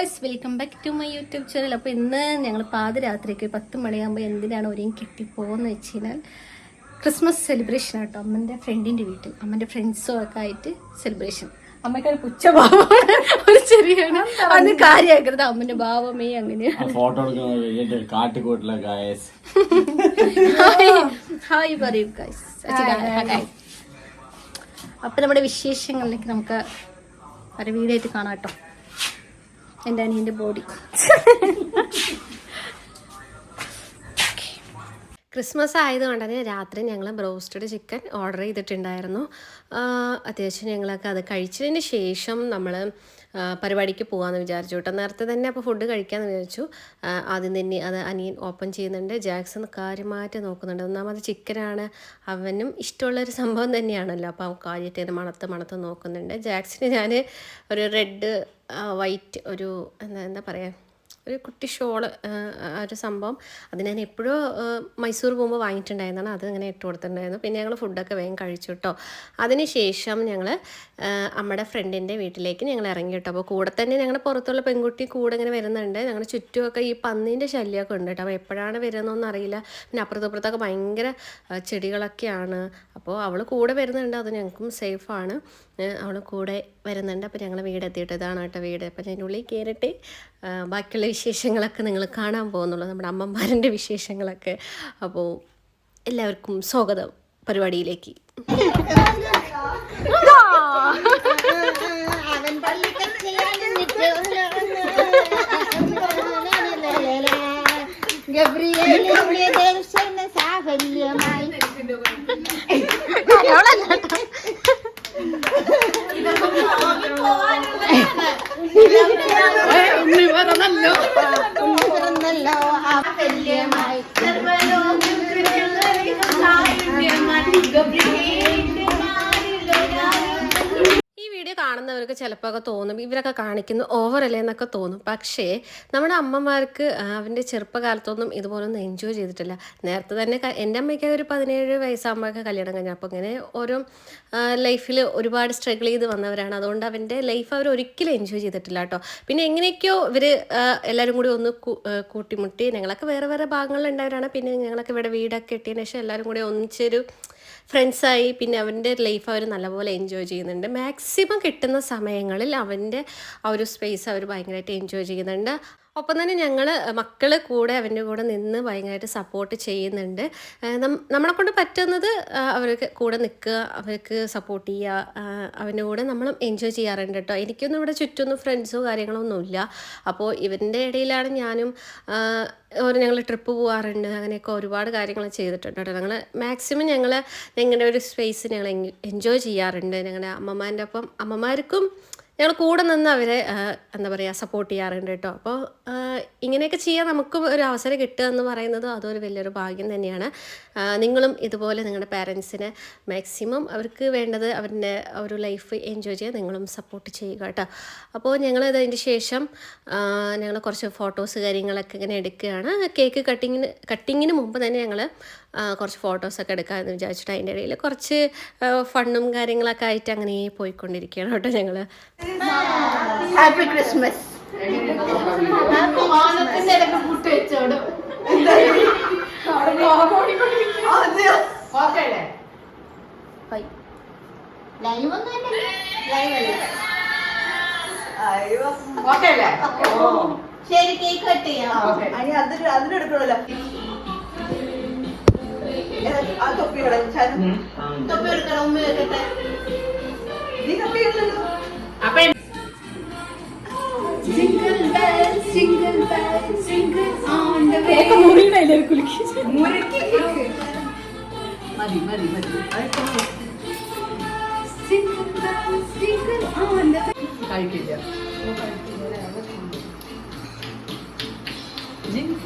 Guys welcome back to my YouTube channel അപ്പോൾ ഇന്ന് ഞങ്ങൾ പാതിരാത്രിക്ക് പത്ത് മണിയാകുമ്പോൾ എന്തിനാണ് ഒരേയും കിട്ടിപ്പോകുന്നത് വെച്ച് കഴിഞ്ഞാൽ ക്രിസ്മസ് സെലിബ്രേഷൻ ആട്ടോ അമ്മന്റെ ഫ്രണ്ടിന്റെ വീട്ടിൽ അമ്മന്റെ ഫ്രണ്ട്സും ഒക്കെ ആയിട്ട് സെലിബ്രേഷൻ അമ്മയ്ക്കൊരു പുച്ഛഭാവമാണ് ഒരു ചെറിയാണ് അന്ന് കാര്യമാക്കരുത്. അമ്മന്റെ ഭാവമേ അങ്ങനെയാണ്. ഫോട്ടോ ഗായസ് ഹായ് പറയൂ ഗൈസ് അപ്പം നമ്മുടെ വിശേഷങ്ങളിലേക്ക് നമുക്ക് ഒരു വീഡിയോ ആയിട്ട് കാണാം കേട്ടോ. എന്റെ അനിയന്റെ ബോഡി ക്രിസ്മസ് ആയതുകൊണ്ട് തന്നെ രാത്രി ഞങ്ങൾ ബ്രോസ്റ്റഡ് ചിക്കൻ ഓർഡർ ചെയ്തിട്ടുണ്ടായിരുന്നു. അത്യാവശ്യം ഞങ്ങളൊക്കെ അത് കഴിച്ചതിന് ശേഷം നമ്മൾ പരിപാടിക്ക് പോകാമെന്ന് വിചാരിച്ചു കേട്ടോ. നേരത്തെ തന്നെ അപ്പോൾ ഫുഡ് കഴിക്കാമെന്ന് വിചാരിച്ചു. ആദ്യം തന്നെ അത് അനിയൻ ഓപ്പൺ ചെയ്യുന്നുണ്ട്. ജാക്സൺ കാര്യമായിട്ട് നോക്കുന്നുണ്ട്. ഒന്നാമത് ചിക്കനാണ്. അവനും ഇഷ്ടമുള്ളൊരു സംഭവം തന്നെയാണല്ലോ. അപ്പോൾ അവൻ കാര്യമായിട്ട് മണത്ത് മണത്ത് നോക്കുന്നുണ്ട്. ജാക്സിന് ഞാൻ ഒരു റെഡ് വൈറ്റ് ഒരു എന്താ എന്താ പറയുക ഒരു കുട്ടി ഷോൾ ഒരു സംഭവം. അത് ഞാൻ എപ്പോഴും മൈസൂർ പോകുമ്പോൾ വാങ്ങിയിട്ടുണ്ടായിരുന്നാണ്. അത് ഇങ്ങനെ ഇട്ട് കൊടുത്തിട്ടുണ്ടായിരുന്നു. പിന്നെ ഞങ്ങൾ ഫുഡൊക്കെ വേഗം കഴിച്ചു കേട്ടോ അതിന് ശേഷം ഞങ്ങൾ നമ്മുടെ ഫ്രണ്ടിന്റെ വീട്ടിലേക്ക് ഞങ്ങൾ ഇറങ്ങി കേട്ടോ അപ്പോൾ കൂടെ തന്നെ ഞങ്ങളുടെ പുറത്തുള്ള പെൺകുട്ടി കൂടെ ഇങ്ങനെ വരുന്നുണ്ട്. ഞങ്ങളുടെ ചുറ്റുമൊക്കെ ഈ പന്നീന്റെ ശല്യമൊക്കെ ഉണ്ട് കേട്ടോ അപ്പോൾ എപ്പോഴാണ് വരുന്നതെന്ന് അറിയില്ല. പിന്നെ അപ്പുറത്തപ്പുറത്തൊക്കെ ഭയങ്കര ചെടികളൊക്കെയാണ്. അപ്പോൾ അവൾ കൂടെ വരുന്നുണ്ട്. അത് ഞങ്ങൾക്കും സേഫാണ് അവൾ കൂടെ വരുന്നുണ്ട്. അപ്പോൾ ഞങ്ങൾ വീട് എത്തിയിട്ട് ഇതാണ് കേട്ടോ വീട്. അപ്പോൾ ഞാൻ ഉള്ളിൽ കയറിയിട്ട് ബാക്കിയുള്ള വിശേഷങ്ങളൊക്കെ നിങ്ങൾ കാണാൻ പോകുന്നുള്ളൂ. നമ്മുടെ അമ്മമാരന്റെ വിശേഷങ്ങളൊക്കെ. അപ്പോൾ എല്ലാവർക്കും സ്വാഗതം പരിപാടിയിലേക്ക്. അവൻ പള്ളിക്കൽ ഗബ്രിയേലിന്റെ ദർശന സാഫല്യമായി പിറന്നല്ലോ സാഫല്യമായി ഈ കാണുന്നവർക്ക് ചിലപ്പോൾ ഒക്കെ തോന്നും. ഇവരൊക്കെ കാണിക്കുന്നു ഓവറല്ലേ എന്നൊക്കെ തോന്നും. പക്ഷേ നമ്മുടെ അമ്മമാർക്ക് അവന്റെ ചെറുപ്പകാലത്തൊന്നും ഇതുപോലൊന്നും എൻജോയ് ചെയ്തിട്ടില്ല. നേരത്തെ തന്നെ എന്റെ അമ്മയ്ക്ക് ഒരു പതിനേഴ് വയസ്സാകുമ്പോഴൊക്കെ കല്യാണം കഴിഞ്ഞു. അപ്പോൾ ഇങ്ങനെ ഓരോ ലൈഫിൽ ഒരുപാട് സ്ട്രഗിൾ ചെയ്ത് വന്നവരാണ്. അതുകൊണ്ട് അവന്റെ ലൈഫ് അവർ ഒരിക്കലും എൻജോയ് ചെയ്തിട്ടില്ല കേട്ടോ. പിന്നെ എങ്ങനെയൊക്കെയോ ഇവർ എല്ലാവരും കൂടി ഒന്ന് കൂട്ടിമുട്ടി. ഞങ്ങളൊക്കെ വേറെ വേറെ ഭാഗങ്ങളിലുണ്ടായവരാണ് പിന്നെ ഞങ്ങളൊക്കെ ഇവിടെ വീടൊക്കെ കെട്ടിയതിന് ശേഷം എല്ലാവരും കൂടി ഒന്നിച്ചൊരു ഫ്രണ്ട്സായി പിന്നെ അവന്റെ ലൈഫ് അവർ നല്ലപോലെ എൻജോയ് ചെയ്യുന്നുണ്ട്. മാക്സിമം കിട്ടുന്ന സമയങ്ങളിൽ അവന്റെ ആ ഒരു സ്പേസ് അവർ ഭയങ്കരമായിട്ട് എൻജോയ് ചെയ്യുന്നുണ്ട്. ഒപ്പം തന്നെ ഞങ്ങൾ മക്കൾ കൂടെ അവന്റെ കൂടെ നിന്ന് ഭയങ്കരമായിട്ട് സപ്പോർട്ട് ചെയ്യുന്നുണ്ട്. നമ്മളെ കൊണ്ട് പറ്റുന്നത് അവർക്ക് കൂടെ നിൽക്കുക അവർക്ക് സപ്പോർട്ട് ചെയ്യുക അവന്റെ കൂടെ നമ്മൾ എൻജോയ് ചെയ്യാറുണ്ട് കേട്ടോ. എനിക്കൊന്നും ഇവിടെ ചുറ്റൊന്നും ഫ്രണ്ട്സോ കാര്യങ്ങളോ ഒന്നുമില്ല അപ്പോൾ ഇവന്റെ ഇടയിലാണ് ഞാനും ഒരു ഞങ്ങൾ ട്രിപ്പ് പോകാറുണ്ട് അങ്ങനെയൊക്കെ ഒരുപാട് കാര്യങ്ങൾ ചെയ്തിട്ടുണ്ട് കേട്ടോ. ഞങ്ങൾ മാക്സിമം ഞങ്ങൾ ഞങ്ങളുടെ ഒരു സ്പേസ് ഞങ്ങൾ എൻജോയ് ചെയ്യാറുണ്ട്. ഞങ്ങളുടെ അമ്മമാരുടെ ഒപ്പം അമ്മമാർക്കും ഞങ്ങൾ കൂടെ നിന്ന് അവരെ എന്താ പറയുക സപ്പോർട്ട് ചെയ്യാറുണ്ട് കേട്ടോ. അപ്പോൾ ഇങ്ങനെയൊക്കെ ചെയ്യാൻ നമുക്കും ഒരു അവസരം കിട്ടുക എന്ന് പറയുന്നത് അതൊരു വലിയൊരു ഭാഗ്യം തന്നെയാണ്. നിങ്ങളും ഇതുപോലെ നിങ്ങളുടെ പാരൻസിനെ മാക്സിമം അവർക്ക് വേണ്ടത് അവരുടെ ഒരു ലൈഫ് എൻജോയ് ചെയ്യാൻ നിങ്ങളും സപ്പോർട്ട് ചെയ്യുക കേട്ടോ. അപ്പോൾ ഞങ്ങൾ അതിന്റെ ശേഷം ഞങ്ങൾ കുറച്ച് ഫോട്ടോസ് കാര്യങ്ങളൊക്കെ ഇങ്ങനെ എടുക്കുകയാണ്. കേക്ക് കട്ടിങ്ങിന് കട്ടിങ്ങിന് മുമ്പ് തന്നെ ഞങ്ങൾ കുറച്ച് ഫോട്ടോസൊക്കെ എടുക്കാമെന്ന് വിചാരിച്ചിട്ട് അതിന്റെ ഇടയിൽ കുറച്ച് ഫണ്ണും കാര്യങ്ങളൊക്കെ ആയിട്ട് അങ്ങനെ പോയിക്കൊണ്ടിരിക്കുകയാണ് കേട്ടോ ഞങ്ങൾ ഹാപ്പി ക്രിസ്മസ് ലൈവ് ഒന്നും ലൈവ് അല്ലേ ശരി കേക്ക് കട്ട് ചെയ്യാം അനി അതിന് അതിനെടുക്കണല്ലോ ആ തൊപ്പി തൊപ്പി എടുക്കണം. ഉമ്മ വെക്കട്ടെ. നീ ఒక మురుగు వేయలేరు కులికి మురికి మరి మరి మరి काय केल्या जिंक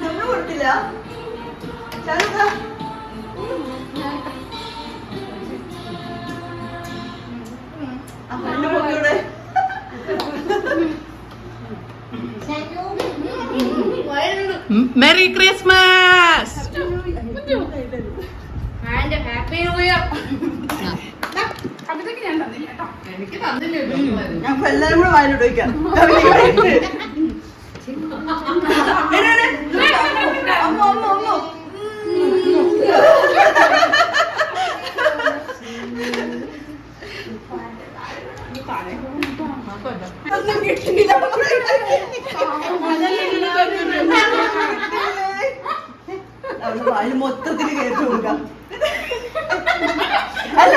നമ്മൾ കൊടുത്തില്ല ചാനു അമ്മേന്റെ പൊക്കിയുടെ മെറി ക്രിസ്മസ് എനിക്ക് തന്നില്ലേ ഞങ്ങൾക്ക് എല്ലാരും കൂടെ അമ്മ അമ്മ ഒന്നും കിട്ടിയില്ല വായിൽ മൊത്തത്തിൽ കേട്ടു കൊടുക്കാം. അല്ല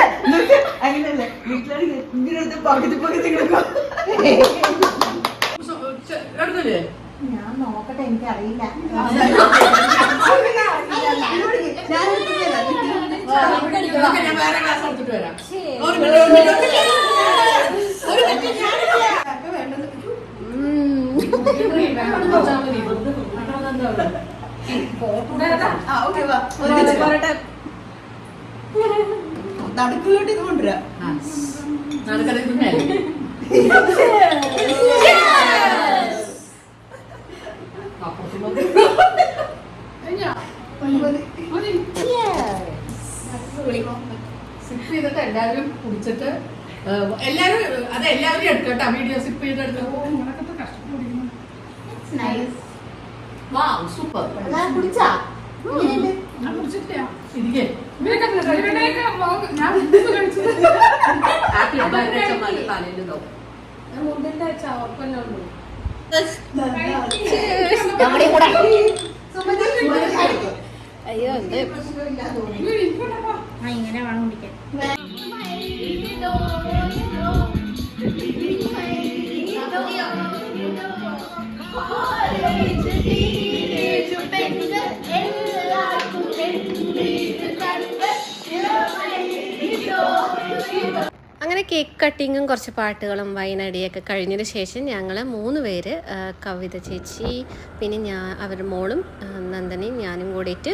അങ്ങനെയല്ലേ വീട്ടിലാണ് എടുത്ത് പകുതി പകുതി കിടക്കും എടുത്തില്ലേ? ഞാൻ നോക്കട്ടെ ഒന്നിച്ച് പറയട്ടെ നടുക്കിലോട്ട് ഇത് കൊണ്ടുവരാം. സിപ്പ് ചെയ്തിട്ട് എല്ലാവരും കുടിച്ചിട്ട് എല്ലാരും എല്ലാവരും അത് എല്ലാവരും എടുക്കട്ടെ വീഡിയോ സിപ്പ് ചെയ്തെടുത്ത് സൂപ്പർ കുടിച്ചാ ഞാൻ കുടിച്ചിട്ടില്ല. ഇരിക്കേ. ഇതാവും അയ്യോ എന്താ? एक കട്ടിങ്ങും കുറച്ച് പാട്ടുകളും വൈനടിയൊക്കെ കഴിഞ്ഞതിന് ശേഷം ഞങ്ങൾ മൂന്ന് പേര് കവിത ചേച്ചി പിന്നെ ഞാൻ അവരുടെ മോളും നന്ദനയും ഞാനും കൂടിയിട്ട്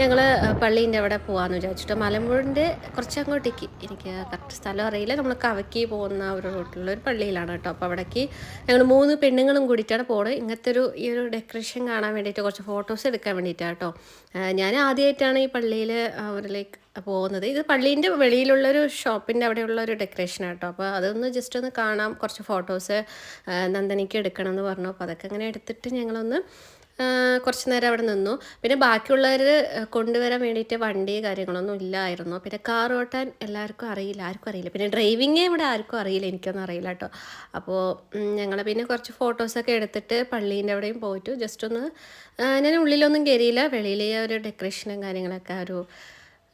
ഞങ്ങൾ പള്ളീന്റെ അവിടെ പോകാമെന്ന് വിചാരിച്ചിട്ട് മലമ്പുഴന്റെ കുറച്ച് അങ്ങോട്ടേക്ക് എനിക്ക് കറക്റ്റ് സ്ഥലം അറിയില്ല. നമ്മൾ കവക്കി പോകുന്ന ഒരു റൂട്ടിലുള്ള ഒരു പള്ളിയിലാണ് കേട്ടോ. അപ്പോൾ അവിടേക്ക് ഞങ്ങൾ മൂന്ന് പെണ്ണുങ്ങളും കൂടിയിട്ടാണ് പോകുന്നത് ഇങ്ങനത്തെ ഒരു ഈ ഒരു ഡെക്കറേഷൻ കാണാൻ വേണ്ടിയിട്ട് കുറച്ച് ഫോട്ടോസ് എടുക്കാൻ വേണ്ടിയിട്ടാണ് കേട്ടോ. ഞാൻ ആദ്യമായിട്ടാണ് ഈ പള്ളിയിൽ ഒരു ലൈക്ക് പോകുന്നത്. ഇത് പള്ളീന്റെ വെളിയിലുള്ളൊരു ഷോപ്പിന്റെ അവിടെയുള്ള ഒരു ഡെക്കറേഷൻ കേട്ടോ. അപ്പോൾ അതൊന്ന് ജസ്റ്റ് ഒന്ന് കാണാം. കുറച്ച് ഫോട്ടോസ് നന്ദനിക്ക് എടുക്കണം എന്ന് പറഞ്ഞു. അപ്പോൾ അതൊക്കെ അങ്ങനെ എടുത്തിട്ട് ഞങ്ങളൊന്ന് കുറച്ച് നേരം അവിടെ നിന്നു. പിന്നെ ബാക്കിയുള്ളവർ കൊണ്ടുവരാൻ വേണ്ടിയിട്ട് വണ്ടി കാര്യങ്ങളൊന്നും ഇല്ലായിരുന്നു. പിന്നെ കാർ ഓട്ടാൻ എല്ലാവർക്കും അറിയില്ല. ആർക്കും അറിയില്ല. പിന്നെ ഡ്രൈവിങ്ങേ ഇവിടെ ആർക്കും അറിയില്ല. എനിക്കൊന്നും അറിയില്ല കേട്ടോ. അപ്പോൾ ഞങ്ങൾ പിന്നെ കുറച്ച് ഫോട്ടോസൊക്കെ എടുത്തിട്ട് പള്ളീന്റെ അവിടെയും പോയിട്ട്. ജസ്റ്റ് ഒന്ന് ഞാൻ ഉള്ളിലൊന്നും കയറിയില്ല വെളിയിലെ ഒരു ഡെക്കറേഷനും കാര്യങ്ങളൊക്കെ ഒരു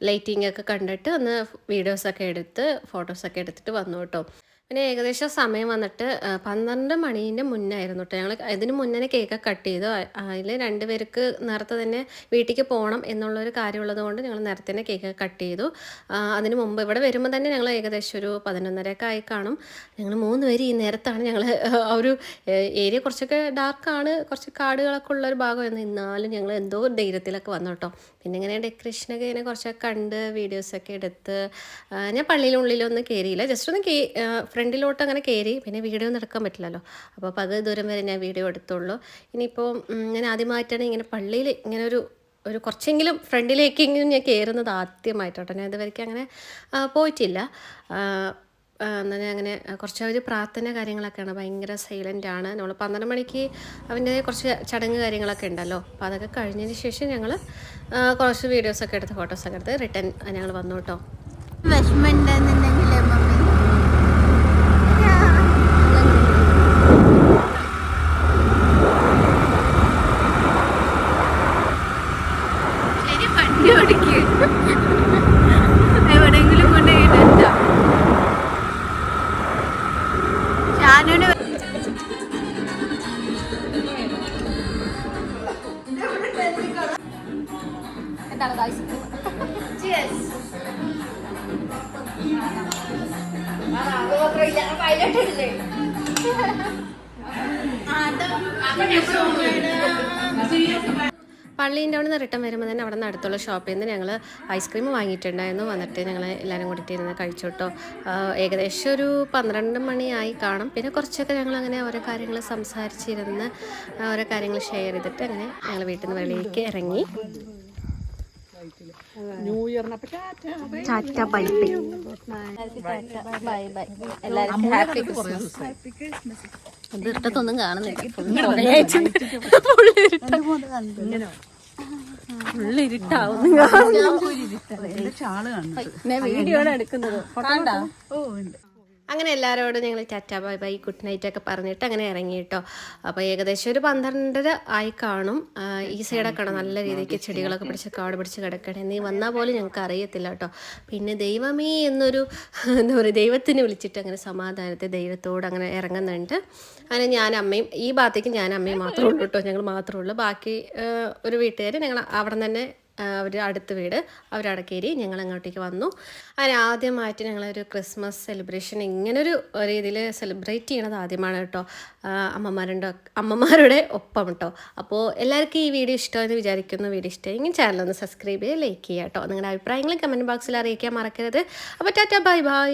ലൈറ്റിംഗ് ഒക്കെ കണ്ടിട്ട് ഒന്ന് വീഡിയോസൊക്കെ എടുത്ത് ഫോട്ടോസൊക്കെ എടുത്തിട്ട് വന്നു കേട്ടോ. പിന്നെ ഏകദേശം സമയം വന്നിട്ട് പന്ത്രണ്ട് മണീന്റെ മുന്നായിരുന്നു കേട്ടോ. ഞങ്ങൾ ഇതിന് മുന്നേ കേക്ക് കട്ട് ചെയ്തു. അതിൽ രണ്ടുപേർക്ക് നേരത്തെ തന്നെ വീട്ടിലേക്ക് പോകണം എന്നുള്ളൊരു കാര്യമുള്ളത് കൊണ്ട് ഞങ്ങൾ നേരത്തെ തന്നെ കേക്ക് കട്ട് ചെയ്തു. അതിന് മുമ്പ് ഇവിടെ വരുമ്പോൾ തന്നെ ഞങ്ങൾ ഏകദേശം ഒരു പതിനൊന്നരയൊക്കെ ആയി കാണും. ഞങ്ങൾ മൂന്ന് പേര് ഈ നേരത്താണ് ഞങ്ങൾ ആ ഒരു ഏരിയ കുറച്ചൊക്കെ ഡാർക്കാണ് കുറച്ച് കാടുകളൊക്കെ ഉള്ള ഒരു ഭാഗമായിരുന്നു. എന്നാലും ഞങ്ങൾ എന്തോ ധൈര്യത്തിലൊക്കെ വന്നു കേട്ടോ. പിന്നെ ഇങ്ങനെ ഡെക്കറേഷനൊക്കെ ഇങ്ങനെ കുറച്ചൊക്കെ കണ്ട് വീഡിയോസൊക്കെ എടുത്ത് ഞാൻ പള്ളിയിലുള്ളിലൊന്നും കയറിയില്ല ജസ്റ്റ് ഒന്ന് കേ ഫ്രണ്ടിലോട്ട് അങ്ങനെ കയറി പിന്നെ വീഡിയോ ഒന്നും എടുക്കാൻ പറ്റില്ലല്ലോ അപ്പോൾ പകുതി ദൂരം വരെ ഞാൻ വീഡിയോ എടുത്തുള്ളൂ. ഇനിയിപ്പോൾ ഞാൻ ആദ്യമായിട്ടാണ് ഇങ്ങനെ പള്ളിയിൽ ഇങ്ങനെ ഒരു ഒരു കുറച്ചെങ്കിലും ഫ്രണ്ടിലേക്കെങ്കിലും ഞാൻ കയറുന്നത് ആദ്യമായിട്ടോട്ടോ. ഞാൻ ഇതുവരെയ്ക്ക് അങ്ങനെ പോയിട്ടില്ല. എന്നാൽ അങ്ങനെ കുറച്ച് അവർ പ്രാർത്ഥന കാര്യങ്ങളൊക്കെയാണ്. ഭയങ്കര സൈലന്റ് ആണ്. നമ്മൾ പന്ത്രണ്ട് മണിക്ക് അവന്റെ കുറച്ച് ചടങ്ങ് കാര്യങ്ങളൊക്കെ ഉണ്ടല്ലോ. അപ്പോൾ അതൊക്കെ കഴിഞ്ഞതിന് ശേഷം ഞങ്ങൾ കുറച്ച് വീഡിയോസൊക്കെ എടുത്ത് ഫോട്ടോസൊക്കെ എടുത്ത് റിട്ടേൺ ഞങ്ങൾ വന്നു കേട്ടോ. വിഷമുണ്ടെന്നുണ്ടെങ്കിലേ പള്ളീന്റെ അവിടെ നിന്ന് റിട്ടേൺ വരുമ്പോൾ തന്നെ അവിടെ നിന്ന് അടുത്തുള്ള ഷോപ്പിൽ നിന്ന് ഞങ്ങൾ ഐസ്ക്രീം വാങ്ങിയിട്ടുണ്ടായിരുന്നു. വന്നിട്ട് ഞങ്ങൾ എല്ലാവരും കൂടിയിട്ട് ഇരുന്ന് ഏകദേശം ഒരു പന്ത്രണ്ട് മണിയായി കാണും. പിന്നെ കുറച്ചൊക്കെ ഞങ്ങൾ അങ്ങനെ ഓരോ കാര്യങ്ങൾ സംസാരിച്ചിരുന്ന് ഓരോ കാര്യങ്ങൾ ഷെയർ ചെയ്തിട്ട് അങ്ങനെ ഞങ്ങൾ വീട്ടിൽ നിന്ന് വെളിയിലേക്ക് ഇറങ്ങി. ന്യൂ ഇയറിനെ പറ്റി tata bye. Bye bye bye എല്ലാവർക്കും ഹാപ്പി ക്രിസ്മസ് ഇത് ഇട്ടത്തൊന്നും കാണുന്നില്ല. വീഡിയോ ആണ് എടുക്കുന്നത്. അങ്ങനെ എല്ലാവരോടും ഞങ്ങൾ tata bye bye good night ഒക്കെ പറഞ്ഞിട്ട് അങ്ങനെ ഇറങ്ങി കേട്ടോ അപ്പോൾ ഏകദേശം ഒരു പന്ത്രണ്ടര ആയി കാണും. ഈ സൈഡൊക്കെ ആണ്? നല്ല രീതിക്ക് ചെടികളൊക്കെ പിടിച്ച് കാട് പിടിച്ച് കിടക്കണേ. നീ വന്നാൽ പോലും ഞങ്ങൾക്ക് അറിയത്തില്ല കേട്ടോ. പിന്നെ ദൈവമേ എന്നൊരു എന്താ പറയുക ദൈവത്തിന് വിളിച്ചിട്ട് അങ്ങനെ സമാധാനത്തെ ദൈവത്തോട് അങ്ങനെ ഇറങ്ങുന്നുണ്ട്. അങ്ങനെ ഞാൻ അമ്മയും ഈ ഭാഗത്തേക്ക് ഞാൻ അമ്മയും മാത്രമേ ഉള്ളൂ കേട്ടോ. ഞങ്ങൾ മാത്രമേ ഉള്ളൂ. ബാക്കി ഒരു വീട്ടുകാർ ഞങ്ങൾ അവിടെ തന്നെ അവർ അടുത്ത വീട് അവരടക്കേരി ഞങ്ങൾ അങ്ങോട്ടേക്ക് വന്നു. അങ്ങനെ ആദ്യമായിട്ട് ഞങ്ങളൊരു ക്രിസ്മസ് സെലിബ്രേഷൻ ഇങ്ങനൊരു രീതിയിൽ സെലിബ്രേറ്റ് ചെയ്യണത് ആദ്യമാണ് കേട്ടോ. അമ്മമാരുടെ അമ്മമാരുടെ ഒപ്പം കേട്ടോ. അപ്പോൾ എല്ലാവർക്കും ഈ വീഡിയോ ഇഷ്ടമെന്ന് വിചാരിക്കുന്നു. വീഡിയോ ഇഷ്ടമെങ്കിൽ ചാനൽ ഒന്ന് സബ്സ്ക്രൈബ് ചെയ്യുക ലൈക്ക് ചെയ്യുക കേട്ടോ. നിങ്ങളുടെ അഭിപ്രായങ്ങൾ കമന്റ് ബോക്സിൽ അറിയിക്കാൻ മറക്കരുത്. അപ്പോൾ ടാറ്റ ബൈ ബൈ.